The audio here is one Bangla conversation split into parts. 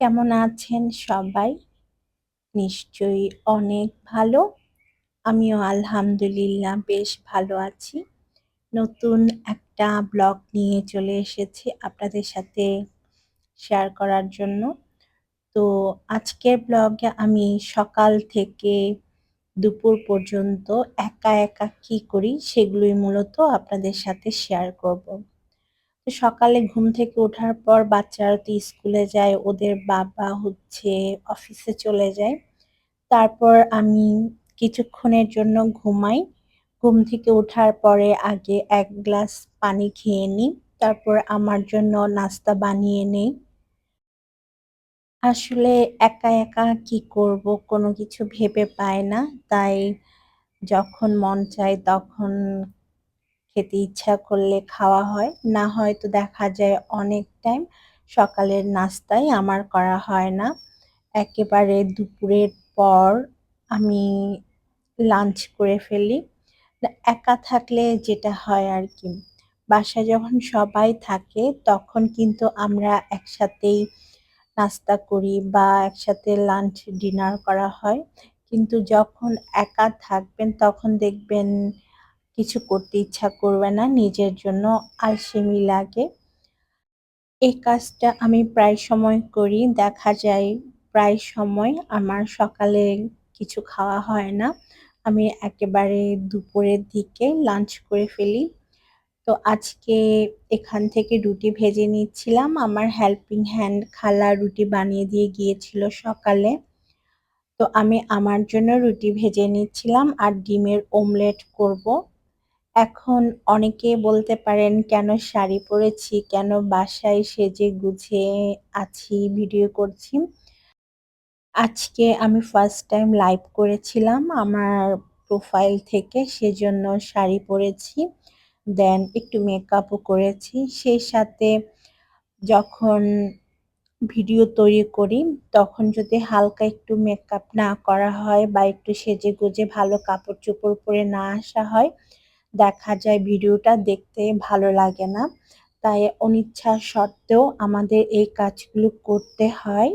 কেমন আছেন সবাই? নিশ্চয়ই অনেক ভালো। আমিও আলহামদুলিল্লাহ বেশ ভালো আছি। নতুন একটা ব্লগ নিয়ে চলে এসেছি আপনাদের সাথে শেয়ার করার জন্য। তো আজকের ব্লগে আমি সকাল থেকে দুপুর পর্যন্ত একা, একা কি করি সেগুলোই মূলত আপনাদের সাথে শেয়ার করব। সকালে ঘুম থেকে ওঠার পর বাচ্চারা তো স্কুলে যায়, ওদের বাবা হচ্ছে অফিসে চলে যায়। তারপর আমি কিছুক্ষণের জন্য ঘুমাই। ঘুম থেকে ওঠার পরে আগে এক গ্লাস পানি খেয়ে নিই, তারপর আমার জন্য নাস্তা বানিয়ে নেই। আসলে একা একা কি করব কোনো কিছু ভেবে পায় না, তাই যখন মন চায় তখন খেতে ইচ্ছা করলে খাওয়া হয়। না হয়তো দেখা যায় অনেক টাইম সকালের নাস্তাই আমার করা হয় না। একেবারে দুপুরের পর আমি লাঞ্চ করে ফেলি। একা থাকলে যেটা হয় আর কি। বাসায় যখন সবাই থাকে তখন কিন্তু আমরা একসাথেই নাস্তা করি বা একসাথে লাঞ্চ ডিনার করা হয়। কিন্তু যখন একা থাকবেন তখন দেখবেন কিছু করতে ইচ্ছা করবে না, নিজের জন্য আলসেমি লাগে। এই কাজটা আমি প্রায় সময় করি, দেখা যায় প্রায় সময় আমার সকালে কিছু খাওয়া হয় না। আমি একেবারে দুপুরের দিকে লাঞ্চ করে ফেলি। তো আজকে এখান থেকে রুটি ভেজে নিচ্ছিলাম। আমার হেল্পিং হ্যান্ড খালা রুটি বানিয়ে দিয়ে গিয়েছিল সকালে। তো আমি আমার জন্য রুটি ভেজে নিচ্ছিলাম আর ডিমের ওমলেট করব। এখন অনেকে বলতে পারেন, কেন শাড়ি পরেছি? কেন বাসায় সেজে গুছিয়ে আছি, ভিডিও করছি? আজকে আমি ফার্স্ট টাইম লাইভ করেছিলাম আমার প্রোফাইল থেকে, সেজন্য শাড়ি পরেছি দেন একটু মেকআপও করেছি। সেই সাথে যখন ভিডিও তৈরি করি, তখন যদি হালকা একটু মেকআপ না করা হয় বা একটু সেজে গুজে ভালো কাপড় চোপড় পরে না আসা হয় দেখা যায় ভিডিওটা দেখতে ভালো লাগে না। তাই অনিচ্ছা সত্ত্বেও আমাদের এই কাজগুলো করতে হয়।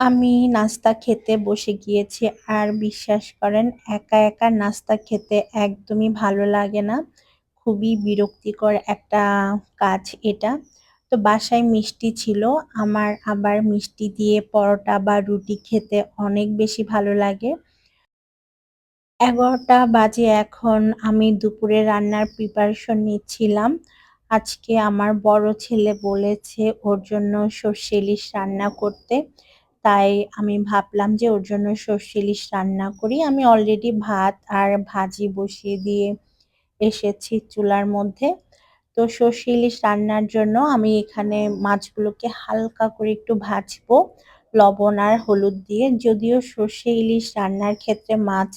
আমি নাস্তা খেতে বসে গিয়েছি আর বিশ্বাস করেন, একা একা নাস্তা খেতে একদমই ভালো লাগে না। খুবই বিরক্তিকর একটা কাজ এটা। তো বাসায় মিষ্টি ছিল, আমার আবার মিষ্টি দিয়ে পরোটা বা রুটি খেতে অনেক বেশি ভালো লাগে। এগারোটা বাজে এখন আমি দুপুরে রান্নার প্রিপারেশন নিচ্ছিলাম। আজকে আমার বড় ছেলে বলেছে ওর জন্য সর্ষে ইলিশ রান্না করতে। তাই আমি ভাবলাম যে ওর জন্য সর্ষে ইলিশ রান্না করি। আমি অলরেডি ভাত আর ভাজি বসিয়ে দিয়ে এসেছি চুলার মধ্যে। তো সর্ষে ইলিশ রান্নার জন্য আমি এখানে মাছগুলোকে হালকা করে একটু ভাজবো, লবণ আর হলুদ দিয়ে। যদিও সর্ষে ইলিশ রান্নার ক্ষেত্রে মাছ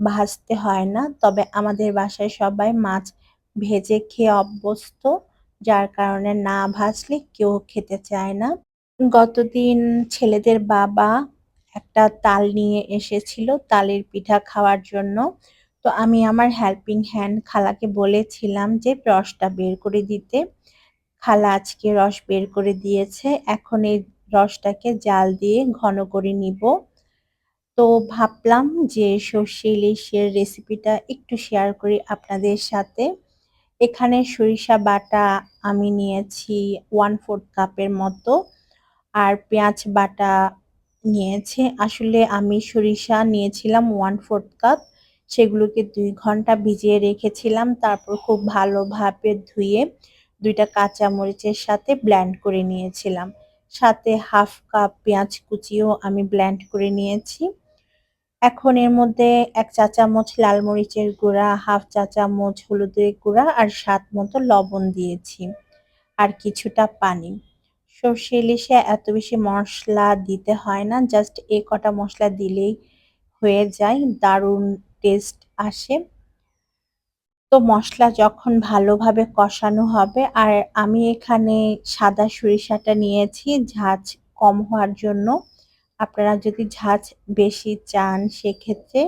ভাজতে হয় না। তবে আমাদের বাসায় সবাই মাছ ভেজে খেয়ে অভ্যস্ত, যার কারণে না ভাজলে কেউ খেতে চায় না। গতদিন ছেলেদের বাবা একটা তাল নিয়ে এসেছিল তালের পিঠা খাওয়ার জন্য। তো আমি আমার হেল্পিং হ্যান্ড খালাকে বলেছিলাম যে, রসটা বের করে দিতে। খালা আজকে রস বের করে দিয়েছে। এখন এই রসটাকে জাল দিয়ে ঘন করে নিব। তো ভাবলাম যে সর্ষে ইলিশের রেসিপিটা একটু শেয়ার করি আপনাদের সাথে। এখানে সরিষা বাটা আমি নিয়েছি ওয়ান ফোর্থ কাপের মতো আর পেঁয়াজ বাটা নিয়েছে। আসলে আমি সরিষা নিয়েছিলাম ওয়ান ফোর্থ কাপ সেগুলোকে দুই ঘণ্টা ভিজিয়ে রেখেছিলাম, তারপর খুব ভালোভাবে ধুয়ে দুইটা কাঁচা মরিচের সাথে ব্ল্যান্ড করে নিয়েছিলাম। সাথে হাফ কাপ পেঁয়াজ কুচিও আমি ব্ল্যান্ড করে নিয়েছি। এখন এর মধ্যে এক চা চামচ লাল মরিচের গুঁড়া, হাফ চা চামচ হলুদের গুঁড়া আর স্বাদ মতো লবণ দিয়েছি আর কিছুটা পানি। সর্ষে, ইলিশে এত বেশি মশলা দিতে হয় না, জাস্ট এ কটা মশলা দিলেই হয়ে যায়, দারুণ টেস্ট আসে। তো মশলা যখন ভালোভাবে কষানো হবে, আর আমি এখানে সাদা সরিষাটা নিয়েছি ঝাঁঝ কম হওয়ার জন্য। আপনারা যদি ঝাঁঝ বেশি চান, সেক্ষেত্রে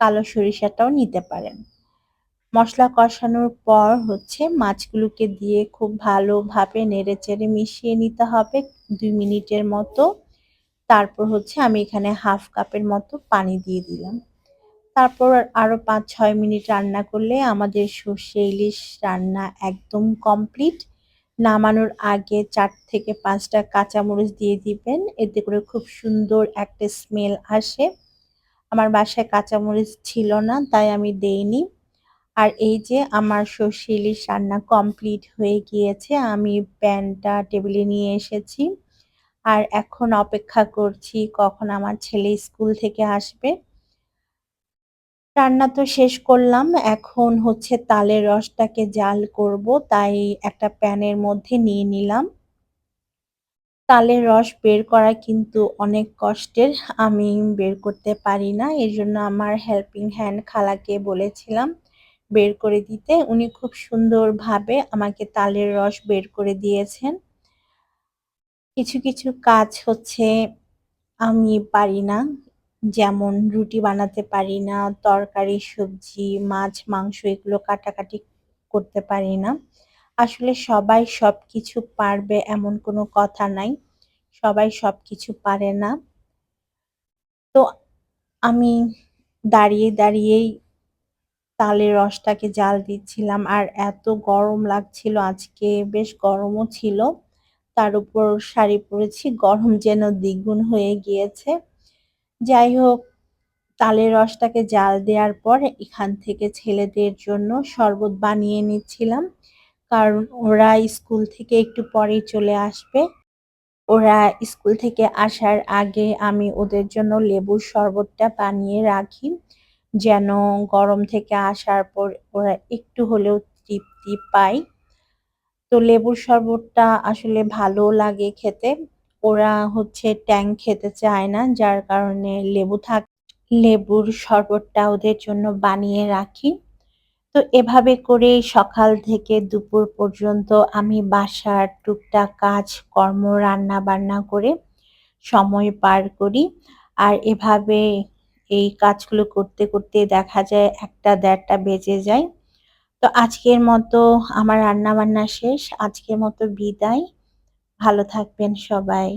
কালো সরিষাটাও নিতে পারেন মশলা কষানোর পর হচ্ছে মাছগুলোকে দিয়ে খুব ভালোভাবে নেড়েচেড়ে মিশিয়ে নিতে হবে দুই মিনিটের মতো। তারপর হচ্ছে আমি এখানে হাফ কাপের মতো পানি দিয়ে দিলাম। তারপর আরও ৫-৬ মিনিট রান্না করলে আমাদের সর্ষে ইলিশ রান্না একদম কমপ্লিট। নামানোর আগে চার থেকে পাঁচটা কাঁচামরিচ দিয়ে দিবেন। এতে করে খুব সুন্দর একটা স্মেল আসে। আমার বাসায় কাঁচামরিচ ছিল না, তাই আমি দেইনি। আর এই যে আমার সর্ষে রান্না কমপ্লিট হয়ে গিয়েছে। আমি প্যানটা টেবিলে নিয়ে এসেছি। আর এখন অপেক্ষা করছি কখন আমার ছেলে স্কুল থেকে আসবে। রান্না তো শেষ করলাম। এখন হচ্ছে তালের রসটাকে জাল করব। তাই একটা প্যানের মধ্যে নিয়ে নিলাম। তালের রস বের করা কিন্তু অনেক কষ্টের। আমি বের করতে পারি না। এর জন্য আমার হেল্পিং হ্যান্ড খালাকে বলেছিলাম বের করে দিতে। উনি খুব সুন্দরভাবে আমাকে তালের রস বের করে দিয়েছেন। কিছু, কিছু কাজ হচ্ছে আমি পারি না। যেমন রুটি বানাতে পারি না, তরকারি, সবজি, মাছ, মাংস এগুলো কাটাকাটি করতে পারি না। আসলে সবাই সব কিছু পারবে এমন কোনো কথা নাই। সবাই সব কিছু পারে না। তো আমি দাঁড়িয়ে, দাঁড়িয়েই তালের রসটাকে জাল দিচ্ছিলাম আর এত গরম লাগছিল আজকে বেশ গরমও ছিল। তার উপর শাড়ি পরেছি গরম যেন দ্বিগুণ হয়ে গিয়েছে। যাই হোক, তালের রসটাকে জাল দেওয়ার পর এখান থেকে ছেলেদের জন্য শরবত বানিয়ে নিচ্ছিলাম। কারণ ওরা স্কুল থেকে একটু পরেই চলে আসবে। ওরা স্কুল থেকে আসার আগে আমি ওদের জন্য লেবুর শরবতটা বানিয়ে রাখি। যেন গরম থেকে আসার পর ওরা একটু হলেও তৃপ্তি পায়। তো লেবুর শরবতটা আসলে ভালো লাগে খেতে। ওরা হচ্ছে ট্যাং খেতে চায় না যার কারণে লেবু থাক লেবুর শরবতটা ওদের জন্য বানিয়ে রাখি। তো এভাবে করেই সকাল থেকে দুপুর পর্যন্ত আমি বাসার টুকটাক কাজ কর্ম রান্না বান্না করে সময় পার করি। আর এভাবে এই কাজগুলো করতে, করতে দেখা যায় ১টা ১.৫টা বেজে যায়। তো আজকের মতো আমার রান্নাবান্না শেষ। আজকের মতো বিদায়। ভালো থাকবেন সবাই।